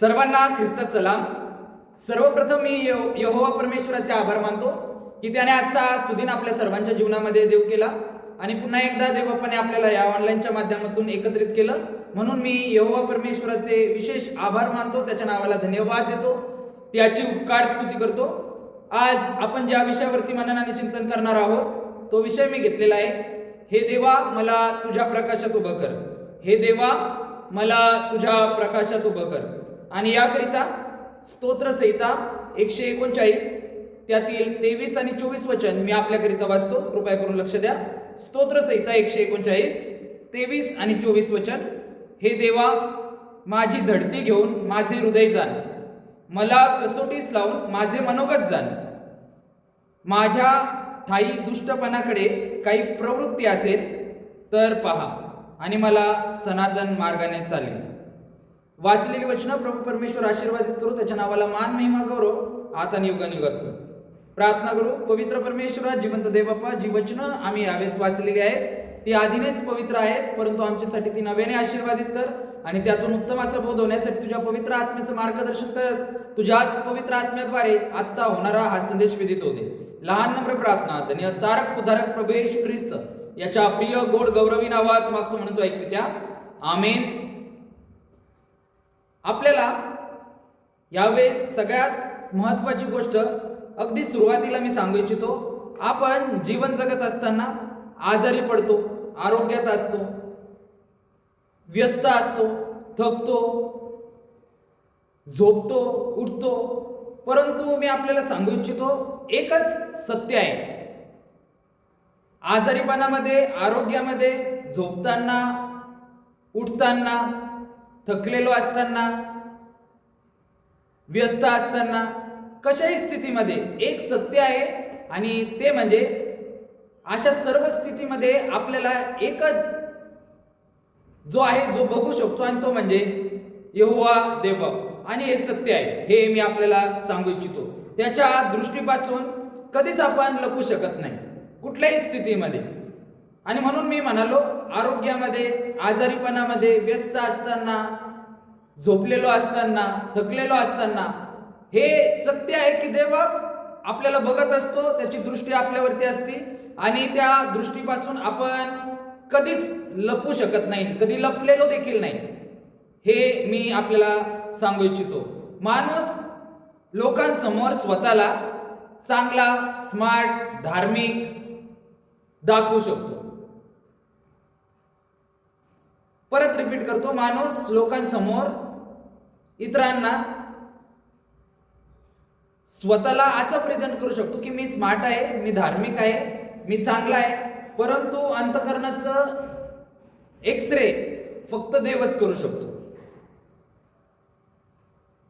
सर्वांना ख्रिस्त सलाम. सर्वप्रथम मी यो यहोवा परमेश्वराचे आभार मानतो की त्याने आजचा सुदिन आपल्या सर्वांच्या जीवनामध्ये देव केला आणि पुन्हा एकदा देवबापाने आपल्याला या ऑनलाईनच्या माध्यमातून एकत्रित केलं. म्हणून मी यहोवा परमेश्वराचे विशेष आभार मानतो त्याच्या नावाला धन्यवाद देतो. त्याची उपकार स्तुती करतो. आज आपण ज्या विषयावरती मननाने चिंतन करणार आहोत तो विषय मी घेतलेला आहे. हे देवा मला तुझ्या प्रकाशात उभं कर. हे देवा मला तुझ्या प्रकाशात उभं कर. आणि याकरिता स्तोत्रसहिता एकशे एकोणचाळीस त्यातील तेवीस आणि चोवीस वचन मी आपल्याकरिता वाचतो. कृपया करून लक्ष द्या. स्तोत्रसहिता एकशे एकोणचाळीस तेवीस आणि चोवीस वचन. हे देवा माझी झडती घेऊन माझे हृदय जाण मला कसोटीस लावून माझे मनोगत जाण माझ्या ठाई दुष्टपणाकडे काही प्रवृत्ती असेल तर पहा आणि मला सनातन मार्गाने चालेल. वाचलेली वचनं प्रभू परमेश्वर आशीर्वादित करू त्याच्या नावाला मान महिमा गौरव आता नियुगानियुग असो प्रार्थना करू पवित्र परमेश्वरा जिवंत देवप्पा जी वचनं आम्ही यावेळेस वाचलेली आहेत ती आधीनेच पवित्र आहेत परंतु आमच्यासाठी ती नव्याने आशीर्वादित कर आणि त्यातून उत्तम असा बोध होण्यासाठी तुझ्या पवित्र आत्म्याचं मार्गदर्शन करत तुझ्याच पवित्र आत्म्याद्वारे आत्ता होणारा हा संदेश विदित होते लहान नम्र प्रार्थना धन्य तारक उदारक प्रभेश ख्रिस्त. याच्या प्रिय गोड गौरवी नावात मागतो म्हणतो ऐकू त्या. आमेन. आपल्याला यावेळेस सगळ्यात महत्त्वाची गोष्ट अगदी सुरुवातीला मी सांगू इच्छितो आपण जीवन जगत असताना आजारी पडतो आरोग्यात असतो व्यस्त असतो थकतो झोपतो उठतो परंतु मी आपल्याला सांगू इच्छितो एकच सत्य आहे. आजारीपणामध्ये आरोग्यामध्ये झोपताना उठताना थकलेलो असताना व्यस्त असताना कशाही स्थितीमध्ये एक सत्य आहे आणि ते म्हणजे अशा सर्व स्थितीमध्ये आपल्याला एकच जो आहे जो बघू शकतो आणि तो म्हणजे यहोवा देव. आणि हे सत्य आहे हे मी आपल्याला सांगू इच्छितो. त्याच्या दृष्टीपासून कधीच आपण लपू शकत नाही. कुठल्याही स्थितीमध्ये. आणि म्हणून मी म्हणालो आरोग्यामध्ये आजारीपणामध्ये व्यस्त असताना झोपलेलो असताना थकलेलो असताना हे सत्य आहे की देव आपल्याला बघत असतो त्याची दृष्टी आपल्यावरती असते आणि त्या दृष्टीपासून आपण कधीच लपू शकत नाही कधी लपलेलो देखील नाही. हे मी आपल्याला सांगू इच्छितो. माणूस लोकांसमोर स्वतःला चांगला स्मार्ट धार्मिक दाखवू शकतो. परत रिपीट करतो माणूस लोकांसमोर इतरांना स्वतःला असं प्रेझेंट करू शकतो की मी स्मार्ट आहे मी धार्मिक आहे मी चांगला आहे परंतु अंतकरणाचं एक्सरे फक्त देवच करू शकतो.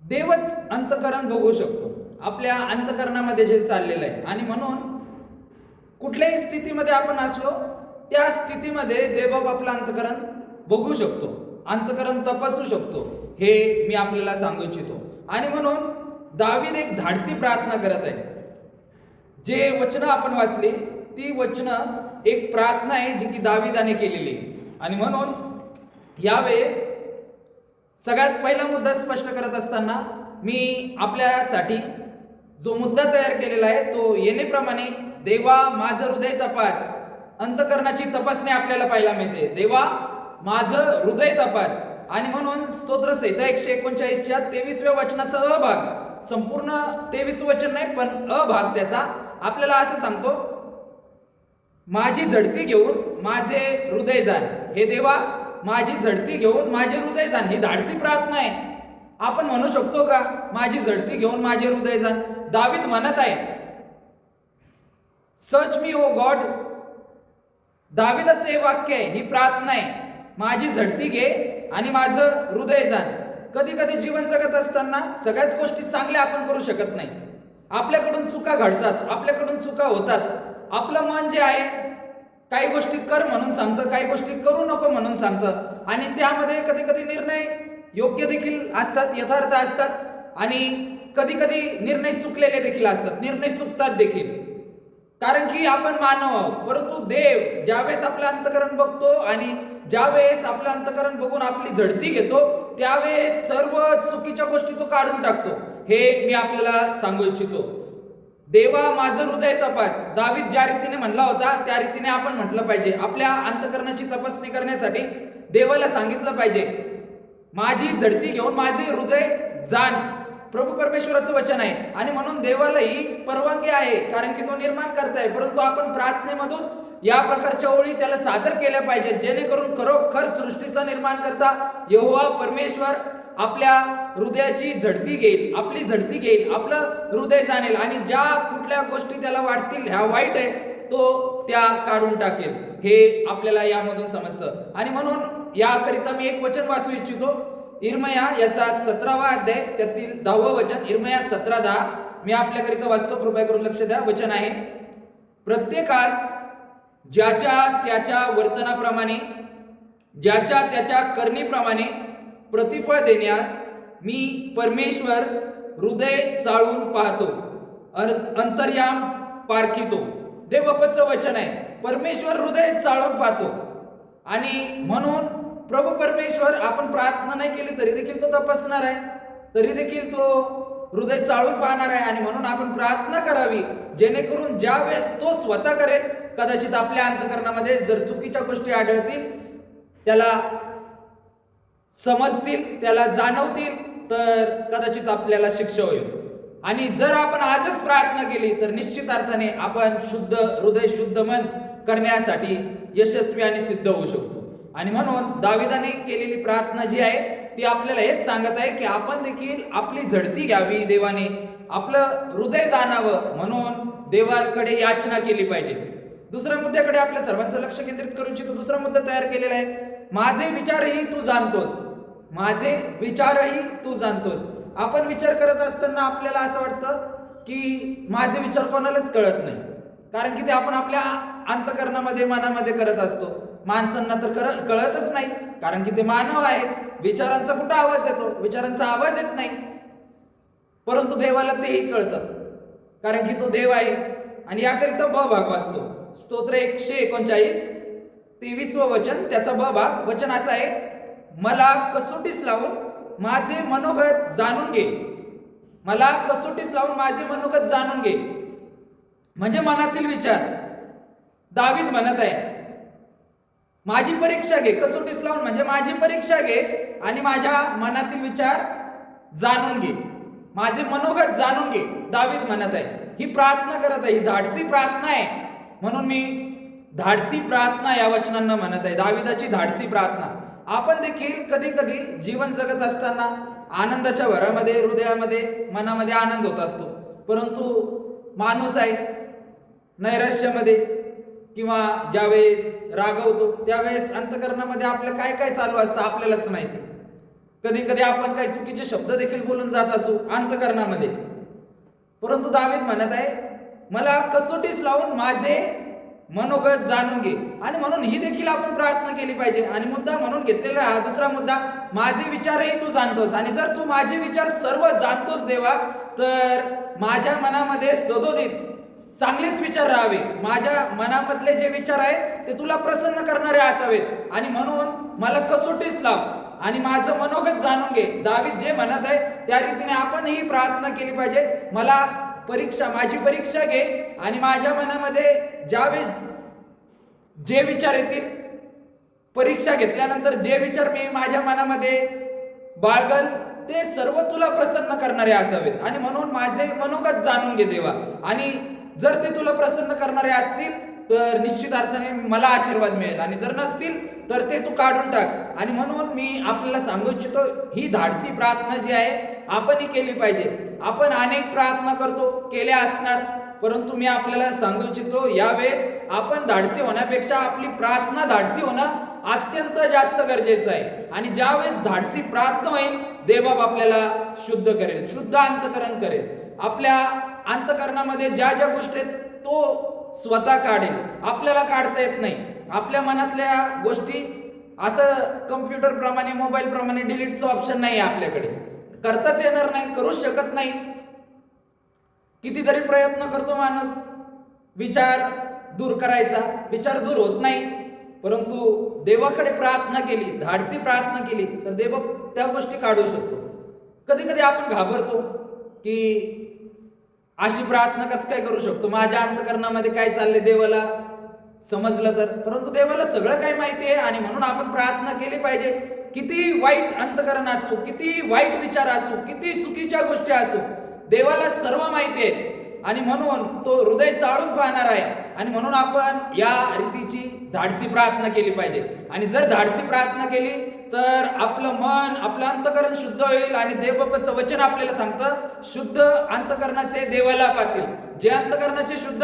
देवच अंतकरण बघू शकतो. आपल्या अंतकरणामध्ये जे चाललेलं आहे. आणि म्हणून कुठल्याही स्थितीमध्ये आपण असलो त्या स्थितीमध्ये देवबाप आपलं अंतकरण बघू शकतो अंतकरण तपासू शकतो हे मी आपल्याला सांगू इच्छितो. आणि म्हणून दावीद एक धाडसी प्रार्थना करत आहे. जे वचनं आपण वाचली ती वचनं एक प्रार्थना आहे जी की दाविदाने केलेली आहे. आणि म्हणून यावेळेस सगळ्यात पहिला मुद्दा स्पष्ट करत असताना मी आपल्यासाठी जो मुद्दा तयार केलेला आहे तो येणेप्रमाणे देवा माझं हृदय तपास. अंतकरणाची तपासणी आपल्याला पाहायला मिळते. देवा माझं हृदय तपास. आणि म्हणून स्तोत्र संहिता एकशे एकोणचाळीसच्या तेवीसव्या वचनाचा अ भाग संपूर्ण तेवीस वचन नाही पण अ भाग त्याचा. आपल्याला असं सांगतो माझी झडती घेऊन माझे हृदय जाण. हे देवा माझी झडती घेऊन माझे हृदय जाण. ही धाडसी प्रार्थना आहे. आपण म्हणू शकतो का माझी झडती घेऊन माझे हृदय जाण? दावीत म्हणत आहे सच मी ओ गॉड दावीदच हे वाक्य आहे ही प्रार्थना आहे. माझी झडती घे आणि माझं हृदय जाण. कधी कधी जीवन जगत असताना सगळ्याच गोष्टी चांगल्या आपण करू शकत नाही. आपल्याकडून चुका घडतात आपल्याकडून चुका होतात. आपलं मन जे आहे काही गोष्टी कर म्हणून सांगतं काही गोष्टी करू नको म्हणून सांगतं. आणि त्यामध्ये कधी कधी निर्णय योग्य देखील असतात यथार्थ असतात. आणि कधी कधी निर्णय चुकलेले देखील असतात निर्णय चुकतात देखील. कारण की आपण मानव आहोत परंतु देव ज्यावेळेस आपलं अंतकरण बघतो आणि ज्यावेळेस आपलं अंतकरण बघून आपली झडती घेतो त्यावेळेस सर्व चुकीच्या गोष्टी तो काढून टाकतो. हे मी आपल्याला सांगू इच्छितो. देवा माझं हृदय तपास. दावीद ज्या रीतीने म्हणला होता त्या रीतीने आपण म्हटलं पाहिजे. आपल्या अंतकरणाची तपासणी करण्यासाठी देवाला सांगितलं पाहिजे. माझी झडती घेऊन माझे हृदय जाण. प्रभू परमेश्वराचं वचन आहे. आणि म्हणून देवालाही परवानगी आहे कारण की तो निर्माण करताय. परंतु आपण प्रार्थनेमधून या प्रकारच्या ओळी त्याला सादर केल्या पाहिजेत जेणेकरून खरोखर सृष्टीचा निर्माण करता यहोवा परमेश्वर आपल्या हृदयाची झडती घेईल आपली झडती घेईल आपलं हृदय जाणेल आणि ज्या कुठल्या गोष्टी त्याला वाटतील ह्या वाईट आहे तो त्या काढून टाकेल. हे आपल्याला यामधून समजतं. आणि म्हणून याकरिता मी एक वचन वाचू इच्छितो. इरमया याचा सतरावा अध्याय त्यातील दहावं वचन इर्मया सतरा दहा. मी आपल्याकरिता वाचतो कृपया करून लक्ष द्या. वचन आहे प्रत्येकास ज्याच्या त्याच्या वर्तनाप्रमाणे ज्याच्या त्याच्या करणीप्रमाणे प्रतिफळ देण्यास मी परमेश्वर हृदय चाळून पाहतो अंतर्याम पारखितो. देवपचं वचन आहे परमेश्वर हृदय चाळून पाहतो. आणि म्हणून प्रभू परमेश्वर आपण प्रार्थना नाही केली तरी देखील तो तपासणार आहे तरी देखील तो हृदय चाळून पाहणार आहे. आणि म्हणून आपण प्रार्थना करावी जेणेकरून ज्या वेळेस तो स्वतः करेल कदाचित आपल्या अंतकरणामध्ये जर चुकीच्या गोष्टी आढळतील त्याला समजतील त्याला जाणवतील तर कदाचित आपल्याला शिक्षा होईल. आणि जर आपण आजच प्रार्थना केली तर निश्चित अर्थाने आपण शुद्ध हृदय शुद्ध मन करण्यासाठी यशस्वी आणि सिद्ध होऊ शकतो. आणि म्हणून दाविदाने केलेली प्रार्थना जी आहे ती आपल्याला हेच सांगत आहे की आपण देखील आपली झडती घ्यावी. देवाने आपलं हृदय जाणावं म्हणून देवाकडे याचना केली पाहिजे. दुसऱ्या मुद्द्याकडे आपल्या सर्वांचं लक्ष केंद्रित करू इच्छितो दुसरा मुद्दा तयार केलेला आहे. माझे विचारही तू जाणतोस. माझे विचारही तू जाणतोस. आपण विचार करत असताना आपल्याला असं वाटतं की माझे विचार कोणालाच कळत नाही. कारण की ते आपण आपल्या अंतकरणामध्ये मनामध्ये करत असतो. माणसांना तर कर कळतच नाही. कारण की ते मानव आहेत. विचारांचा कुठं आवाज येतो? विचारांचा आवाज येत नाही. परंतु देवाला तेही कळतं. कारण की तो देव आहे. आणि याकरिता ब भाग वाचतो. स्तोत्र एकशे एकोणचाळीस तेवीसवं वचन त्याचा ब भाग वचन असं आहे मला कसोटीस लावून माझे मनोगत जाणून घे. मला कसोटीस लावून माझे मनोगत जाणून घे. म्हणजे मनातील विचार. दावीद म्हणत आहे माझी परीक्षा घे कसोटीस लावून म्हणजे माझी परीक्षा घे आणि माझ्या मनातील विचार जाणून घे. माझे मनोगत जाणून घे दावीद म्हणत आहे. ही प्रार्थना करत आहे ही धाडसी प्रार्थना आहे. म्हणून मी धाडसी प्रार्थना या वचनांना म्हणत आहे दाविदाची धाडसी प्रार्थना. आपण देखील कधी कधी जीवन जगत असताना आनंदाच्या भरामध्ये हृदयामध्ये मनामध्ये आनंद होत असतो. परंतु माणूस आहे नैराश्यामध्ये किंवा ज्यावेळेस रागवतो त्यावेळेस अंतकरणामध्ये आपलं काय काय चालू असतं आपल्यालाच माहिती. कधी कधी आपण काही चुकीचे शब्द देखील बोलून जात असू अंतकरणामध्ये. परंतु दावेद म्हणत आहे मला कसोटीस लावून माझे मनोगत जाणून घे. आणि म्हणून ही देखील आपण प्रार्थना केली पाहिजे. आणि मुद्दा म्हणून घेतलेला हा दुसरा मुद्दा माझे विचारही तू जाणतोस आणि जर तू माझे विचार सर्व जाणतोस देवा तर माझ्या मनामध्ये सदोदित चांगलेच विचार राहावे. माझ्या मनामधले जे विचार आहेत ते तुला प्रसन्न करणारे असावेत. आणि म्हणून मला कसोटीस लाव. आणि माझं मनोगत जाणून घे. दावीद जे म्हणत आहे त्या रीतीने आपणही प्रार्थना केली पाहिजे. मला परीक्षा माझी परीक्षा घे आणि माझ्या मनामध्ये ज्यावेळेस जे विचार येतील परीक्षा घेतल्यानंतर जे विचार मी माझ्या मनामध्ये बाळगल ते सर्व तुला प्रसन्न करणारे असावेत. आणि म्हणून माझे मनोगत जाणून घे देवा. आणि जर ते तुला प्रसन्न करणारे असतील तर निश्चित अर्थाने मला आशीर्वाद मिळेल. आणि जर नसतील तर ते तू काढून टाक. आणि म्हणून मी आपल्याला सांगू इच्छितो ही धाडसी प्रार्थना जी आहे आपणही केली पाहिजे. आपण अनेक प्रार्थना करतो केल्या असणार. परंतु मी आपल्याला सांगू इच्छितो यावेळेस आपण धाडसी होण्यापेक्षा आपली प्रार्थना धाडसी होणं अत्यंत जास्त गरजेचं आहे. आणि ज्यावेळेस धाडसी प्रार्थना होईल देवबाप आपल्याला शुद्ध करेल शुद्ध अंतकरण करेल. आपल्या अंतकरणामध्ये ज्या ज्या गोष्टी आहेत तो स्वतः काढेल. आपल्याला काढता येत नाही. आपल्या मनातल्या गोष्टी असं कम्प्युटर प्रमाणे मोबाईल प्रमाणे डिलीटचं ऑप्शन नाही आहे आपल्याकडे. करताच येणार नाही करूच शकत नाही. कितीतरी प्रयत्न करतो माणूस. विचार दूर करायचा. विचार दूर होत नाही. परंतु देवाकडे प्रार्थना केली धाडसी प्रार्थना केली तर देव त्या गोष्टी काढू शकतो. कधी कधी आपण घाबरतो की अशी प्रार्थना कसं काय करू शकतो? माझ्या अंतकरणामध्ये काय चालले देवाला? समजलं तर. परंतु देवाला सगळं काही माहिती आहे आणि म्हणून आपण प्रार्थना केली पाहिजे. किती वाईट अंतकरण असो किती वाईट विचार असो किती चुकीच्या गोष्टी असो देवाला सर्व माहिती आहे. आणि म्हणून तो हृदय चाळून पाहणार आहे. आणि म्हणून आपण या रीतीची धाडसी प्रार्थना केली पाहिजे. आणि जर धाडसी प्रार्थना केली तर आपलं मन आपलं अंतकरण शुद्ध होईल आणि देवबापाचं वचन आपल्याला सांगतं शुद्ध अंतकरणाचे देवाला पाहतील. जे अंतकरणाचे शुद्ध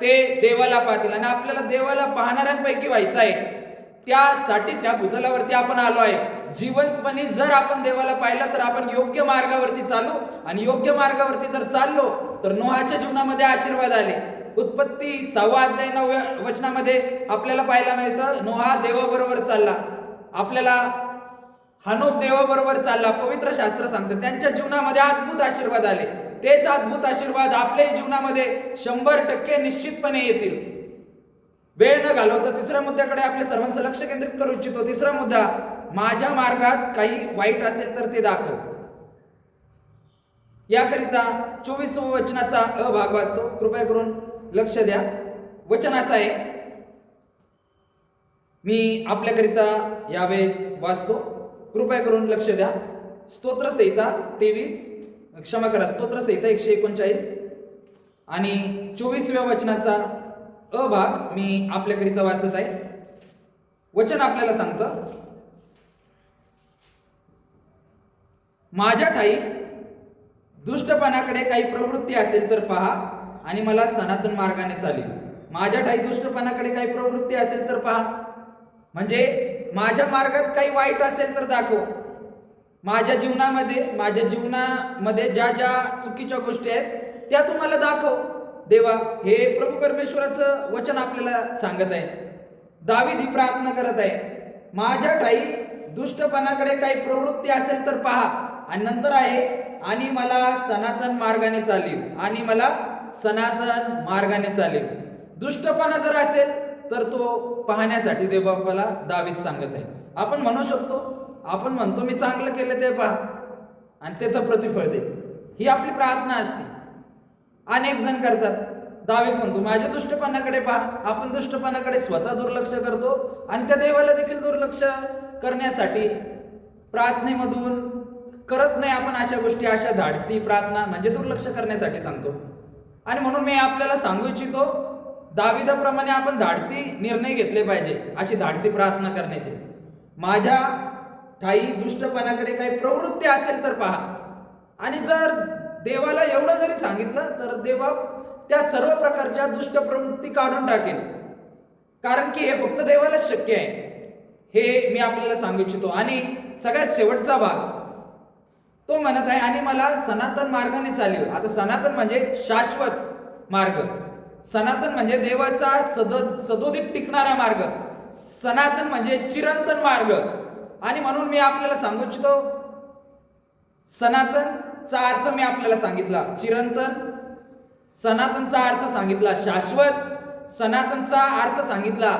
ते देवाला पाहतील. आणि आपल्याला देवाला पाहणाऱ्यांपैकी व्हायचं आहे. त्यासाठीच या भूतलावरती आपण आलो आहे. जिवंतपणे जर आपण देवाला पाहिलं तर आपण योग्य मार्गावरती चालू. आणि योग्य मार्गावरती जर चाललो तर नोहाच्या जीवनामध्ये आशीर्वाद आले. उत्पत्ती सहावा अध्याय नवव्या वचनामध्ये आपल्याला पाहायला मिळतं नोहा देवाबरोबर चालला. आपल्याला हनोक देवाबरोबर चालला. पवित्र शास्त्र सांगतं. त्यांच्या जीवनामध्ये अद्भुत आशीर्वाद आले. तेच अद्भुत आशीर्वाद आपल्याही जीवनामध्ये शंभर टक्के निश्चितपणे येतील. वेळ न घालवता तिसऱ्या मुद्द्याकडे आपल्या सर्वांचं लक्ष केंद्रित करू इच्छितो. तिसरा मुद्दा माझ्या मार्गात काही वाईट असेल तर ते दाखव. याकरिता चोवीस वचनाचा अ भाग वाचतो. कृपया करून लक्ष द्या. वचन असं आहे मी आपल्याकरिता यावेळेस वाचतो. कृपया करून लक्ष द्या. स्तोत्रसंहिता तेवीस क्षमा करा. स्तोत्रसंहिता एकशे एकोणचाळीस. आणि चोवीसव्या वचनाचा अ भाग मी आपल्याकरिता वाचत आहे. वचन आपल्याला सांगतं माझ्या ठाई दुष्टपणाकडे काही प्रवृत्ती असेल तर पहा आणि मला सनातन मार्गाने चालेल. माझ्या ठाई दुष्टपणाकडे काही प्रवृत्ती असेल तर पहा. म्हणजे माझ्या मार्गात काही वाईट असेल तर दाखव. माझ्या जीवनामध्ये माझ्या जीवनामध्ये ज्या ज्या चुकीच्या गोष्टी आहेत त्या तुम्हाला दाखव. देवा हे प्रभू परमेश्वराचं वचन आपल्याला सांगत आहे. दावीद ही प्रार्थना करत आहे. माझ्या ठाई दुष्टपणाकडे काही प्रवृत्ती असेल तर पहा. आणि नंतर आहे आणि मला सनातन मार्गाने चालेल आणि मला सनातन मार्गाने चालेल दुष्टपणा जर असेल तर तो पाहण्यासाठी देवबापाला दावीद सांगत आहे. आपण म्हणू शकतो आपण म्हणतो मी चांगलं केलं ते पहा. आणि त्याचं प्रतिफळ दे. ही आपली प्रार्थना असते. अनेक जण करतात. दावीत म्हणतो माझ्या दुष्टपणाकडे पहा. आपण दुष्टपणाकडे स्वतः दुर्लक्ष करतो आणि त्या देवाला देखील दुर्लक्ष करण्यासाठी प्रार्थनेमधून करत नाही आपण अशा गोष्टी अशा धाडसी प्रार्थना म्हणजे दुर्लक्ष करण्यासाठी सांगतो. आणि म्हणून मी आपल्याला सांगू इच्छितो दाविदाप्रमाणे आपण धाडसी निर्णय घेतले पाहिजे अशी धाडसी प्रार्थना करण्याची. माझ्या ठाई दुष्टपणाकडे काही प्रवृत्ती असेल तर पहा. आणि जर देवाला एवढं जरी सांगितलं तर देवा त्या सर्व प्रकारच्या दुष्ट प्रवृत्ती काढून टाकेल. कारण की हे फक्त देवालाच शक्य आहे. हे मी आपल्याला सांगू इच्छितो. आणि सगळ्यात शेवटचा भाग. तो म्हणत आहे आणि मला सनातन मार्गाने चालेल. आता सनातन म्हणजे शाश्वत मार्ग. सनातन म्हणजे देवाचा सद सदोदित टिकणारा मार्ग. सनातन म्हणजे चिरंतन मार्ग. आणि म्हणून मी आपल्याला सांगू इच्छितो सनातनचा अर्थ मी आपल्याला सांगितला चिरंतन. सनातनचा अर्थ सांगितला शाश्वत. सनातनचा अर्थ सांगितला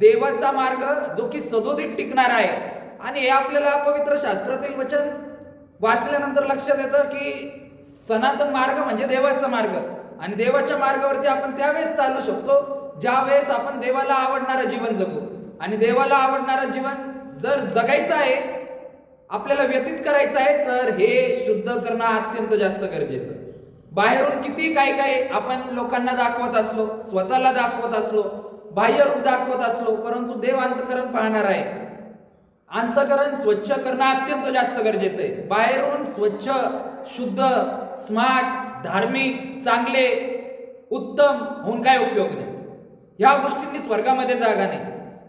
देवाचा मार्ग जो की सदोदित टिकणार आहे. आणि हे आपल्याला पवित्र शास्त्रातील वचन वाचल्यानंतर लक्षात येतं की सनातन मार्ग म्हणजे देवाचा मार्ग. आणि देवाच्या मार्गावरती आपण त्यावेळेस चालू शकतो ज्या वेळेस आपण देवाला आवडणारं जीवन जगू. आणि देवाला आवडणारं जीवन जर जगायचं आहे आपल्याला व्यतीत करायचं आहे तर हे शुद्ध करणं अत्यंत जास्त गरजेचं. बाहेरून किती काय काय आपण लोकांना दाखवत असलो स्वतःला दाखवत असलो बाह्य रूप दाखवत असलो परंतु देव अंतकरण पाहणार आहे. अंतकरण स्वच्छ करणं अत्यंत जास्त गरजेचं आहे. बाहेरून स्वच्छ शुद्ध स्मार्ट धार्मिक चांगले उत्तम होऊन काय उपयोग नाही. या गोष्टींनी स्वर्गामध्ये जागा नाही.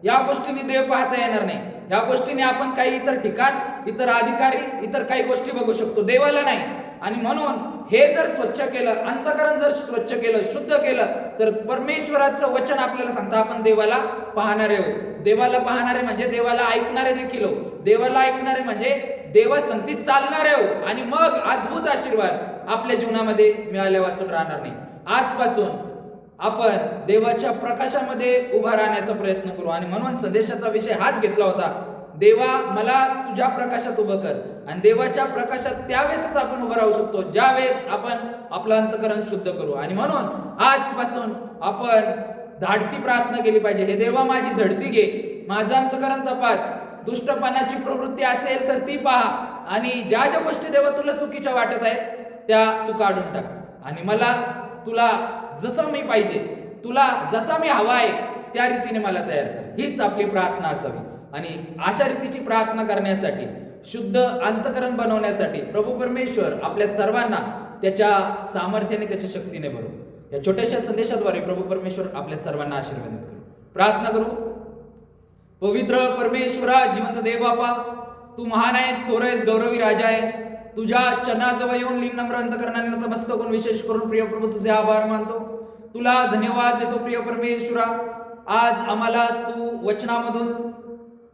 या गोष्टींनी देव पाहता येणार नाही. या गोष्टीने आपण काही इतर ठिकाण इतर अधिकारी इतर काही गोष्टी बघू शकतो. देवाला नाही. आणि म्हणून हे जर स्वच्छ केलं अंतकरण जर स्वच्छ केलं शुद्ध केलं तर परमेश्वराचं वचन आपल्याला सांगतं आपण देवाला पाहणारे हो. देवाला पाहणारे म्हणजे देवाला ऐकणारे देखील हो. देवाला ऐकणारे म्हणजे देवा संगतीत चालणारे हो. आणि मग अद्भुत आशीर्वाद आपल्या जीवनामध्ये मिळाल्या वाचून राहणार नाही. आजपासून आपण देवाच्या प्रकाशामध्ये उभा राहण्याचा प्रयत्न करू. आणि म्हणून संदेशाचा विषय हाच घेतला होता देवा मला तुझ्या प्रकाशात उभं कर. आणि देवाच्या प्रकाशात त्यावेळेसच आपण उभं राहू शकतो ज्या वेळेस आपण आपलं अंतकरण शुद्ध करू. आणि म्हणून आजपासून आपण धाडसी प्रार्थना केली पाहिजे. हे देवा माझी झडती घे. माझं अंतकरण तपास. दुष्टपणाची प्रवृत्ती असेल तर ती पहा. आणि ज्या ज्या गोष्टी देवा तुला चुकीच्या वाटत आहेत त्या तू काढून टाक. आणि मला तुला जसं मी पाहिजे तुला जसा मी हवा आहे त्या रीतीने मला तयार कर. हीच आपली प्रार्थना असावी. आणि अशा रीतीची प्रार्थना करण्यासाठी शुद्ध अंतकरण बनवण्यासाठी प्रभू परमेश्वर आपल्या सर्वांना त्याच्या सामर्थ्याने त्याच्या शक्तीने भरू या छोट्याशा संदेशाद्वारे प्रभू परमेश्वर आपल्या सर्वांना आशीर्वादित करू. प्रार्थना करू. पवित्र परमेश्वरा जिवंत देव बापा तू महान आहेस थोर आहेस गौरवी राजा आहे. तुझ्या चरणाजवळ येऊन लीन नम्र अंतकरणाने नतमस्तक होऊन विशेष करून प्रिय प्रभू तुझे आभार मानतो. तुला धन्यवाद देतो प्रिय परमेश्वरा. आज आम्हाला तू वचनामधून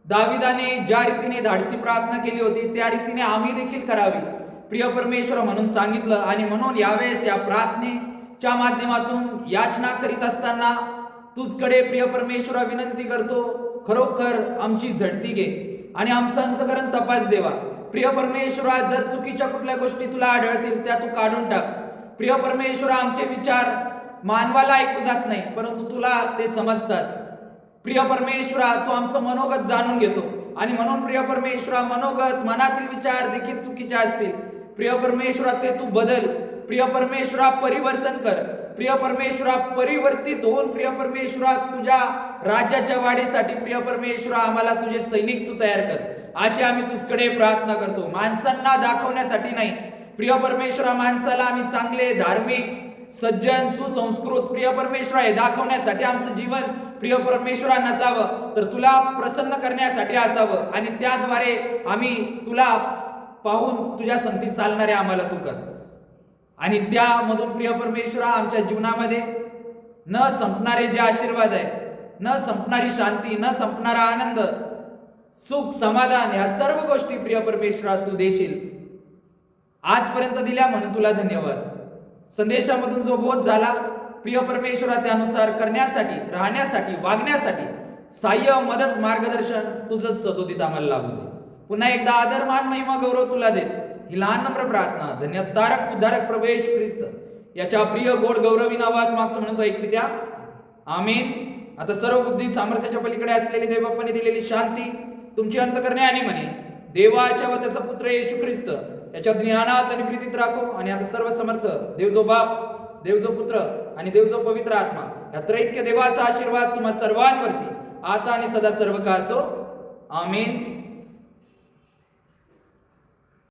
दाविदाने ज्या रीतीने धाडसी प्रार्थना केली होती त्या रीतीने आम्ही देखील करावी. प्रिय परमेश्वर म्हणून सांगितलं आणि म्हणून यावेळेस या प्रार्थनेच्या माध्यमातून याचना करीत असताना तुझकडे प्रिय परमेश्वरा विनंती करतो खरोखर आमची झडती घे. आणि आमचं अंतकरण तपास देवा. प्रिय परमेश्वरा जर चुकीच्या कुठल्या गोष्टी तुला आढळतील त्या तू काढून टाक. प्रिय परमेश्वरा आमचे विचार मानवाला ऐकू जात नाही परंतु तुला ते समजताच प्रिय परमेश्वरा तू आमचं मनोगत जाणून घेतो. आणि म्हणून प्रिय परमेश्वरा मनोगत मनातील विचार देखील चुकीचे असतील. प्रिय परमेश्वरा ते तू बदल. प्रिय परमेश्वरा परिवर्तन कर. प्रिय परमेश्वरा परिवर्तित होऊन प्रिय परमेश्वरा तुझ्या राज्याच्या वाढीसाठी प्रिय परमेश्वरा आम्हाला तुझे सैनिक तू तयार कर. अशी आम्ही तुझकडे प्रार्थना करतो. माणसांना दाखवण्यासाठी नाही. प्रिय परमेश्वरा माणसाला आम्ही चांगले धार्मिक सज्जन सुसंस्कृत प्रिय परमेश्वरा हे दाखवण्यासाठी आमचं जीवन प्रिय परमेश्वरा नसावं. तर तुला प्रसन्न करण्यासाठी असावं. आणि त्याद्वारे आम्ही तुला पाहून तुझ्या संगतीत चालणारे आम्हाला तू कर. आणि त्यामधून प्रिय परमेश्वरा आमच्या जीवनामध्ये न संपणारे जे आशीर्वाद आहे न संपणारी शांती न संपणारा आनंद सुख समाधान या सर्व गोष्टी प्रिय परमेश्वरा तू देशील. आजपर्यंत दिल्या म्हणून तुला धन्यवाद. संदेशामधून जो बोध झाला प्रिय परमेश्वरा त्यानुसार करण्यासाठी राहण्यासाठी वागण्यासाठी साह्य मदत मार्गदर्शन तुझं सदोदित आम्हाला लाभू दे. पुन्हा एकदा आदर मान महिमा गौरव तुला देत. ही लहान नम्र प्रार्थना धन्य तारक उद्धारक प्रवेश ख्रिस्त. याच्या प्रिय गोड गौरवी नावात मागतो म्हणतो एक द्या आमीन. आता सर्व बुद्धी सामर्थ्याच्या पलीकडे असलेली देवबापाने दिलेली शांती तुमची अंतकरणे आणि म्हणे. देवाच्या व त्याचा पुत्र येशू ख्रिस्त याच्या ज्ञानात आणि प्रीतीत राखो. आणि आता सर्व समर्थ देव जो बाप देव जो पुत्र आणि देव जो पवित्र आत्मा या त्रैक्य देवाचा आशीर्वाद तुम्हा सर्वांवरती. आता आणि सदा सर्व का असो. आमीन.